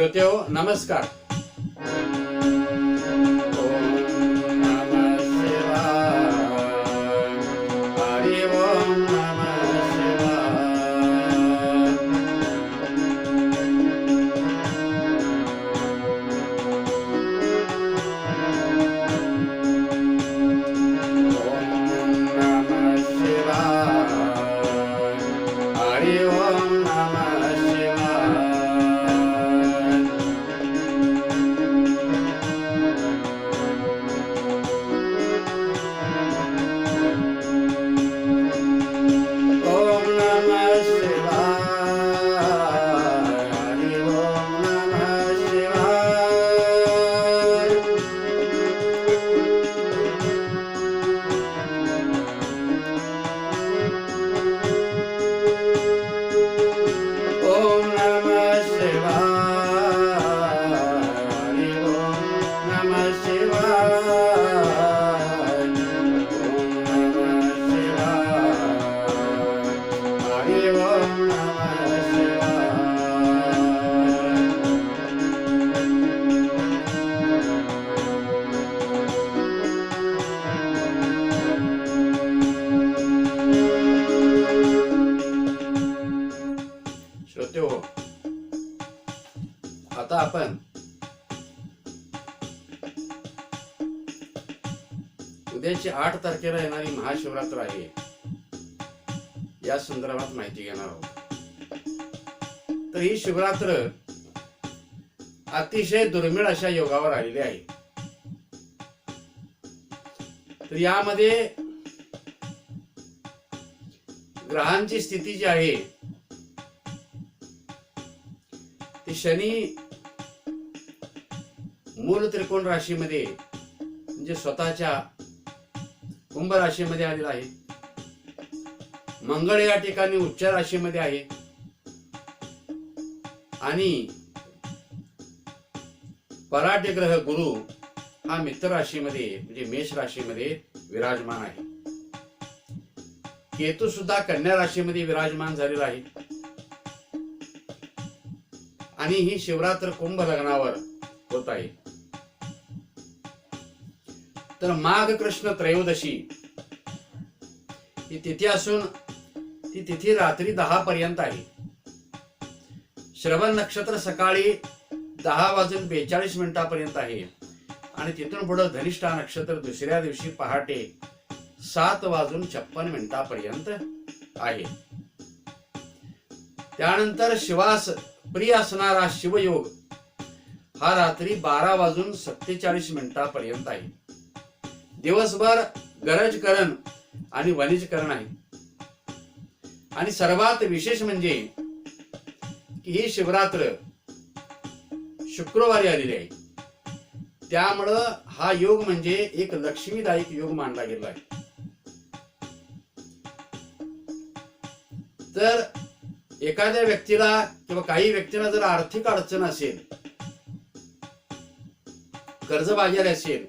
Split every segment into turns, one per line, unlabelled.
श्रोते हो नमस्कार. हो. आता आपण उद्याची आठ तारखेला येणारी महाशिवरात्र आहे. या संदर्भात माहिती घेणार आहोत. तर ही शिवरात्र अतिशय दुर्मिळ अशा योगावर आलेली आहे. तर यामध्ये ग्रहांची स्थिती जी आहे शनी मूल त्रिकोण राशीमध्ये म्हणजे स्वतःच्या कुंभ राशीमध्ये आलेला आहे. मंगळ या ठिकाणी उच्च राशीमध्ये आहे. आणि पराठे ग्रह गुरु हा मित्र राशीमध्ये म्हणजे मेष राशीमध्ये विराजमान आहे. केतू सुद्धा कन्या राशीमध्ये विराजमान झालेला आहे. आणि ही शिवरात्र कुंभ लग्नावर होत आहे. तर माघ कृष्ण त्रयोदशी ही तिथी असून ती तिथी रात्री दहा पर्यंत आहे. श्रवण नक्षत्र सकाळी दहा वाजून बेचाळीस मिनिटापर्यंत आहे. आणि तिथून पुढे धनिष्ठा नक्षत्र दुसऱ्या दिवशी पहाटे सात वाजून छप्पन मिनिटापर्यंत आहे. त्यानंतर शिवास प्रिय असणारा शिवयोग. हा रात्री बारा वाजून सत्तेचाळीस मिनिटापर्यंत आहे. दिवसभर गरजकरण आणि वनिजकरण आहे. आणि सर्वात विशेष म्हणजे की ही शिवरात्र शुक्रवारी आलेली आहे. त्यामुळं हा योग म्हणजे एक लक्ष्मीदायक योग मानला गेला आहे. तर एखाद्या व्यक्तीला किंवा काही व्यक्तीला जर आर्थिक अडचण असेल कर्जबाजारी असेल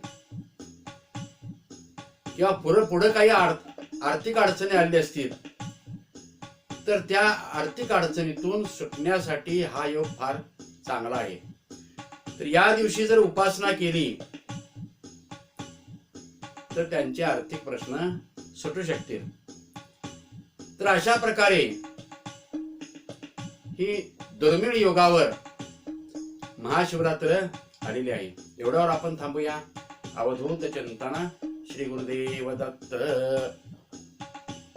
किंवा पुढे पुढे काही आर्थिक अडचणी आणली असतील तर त्या आर्थिक अडचणीतून सुटण्यासाठी हा योग फार चांगला आहे. तर या दिवशी जर उपासना केली तर त्यांचे आर्थिक प्रश्न सुटू शकतील. तर अशा प्रकारे ही दुर्मिळ योगावर महाशिवरात्र आलेली आहे. एवढ्यावर आपण थांबूया. अवधूत चिंतना श्री गुरुदेव दत्त.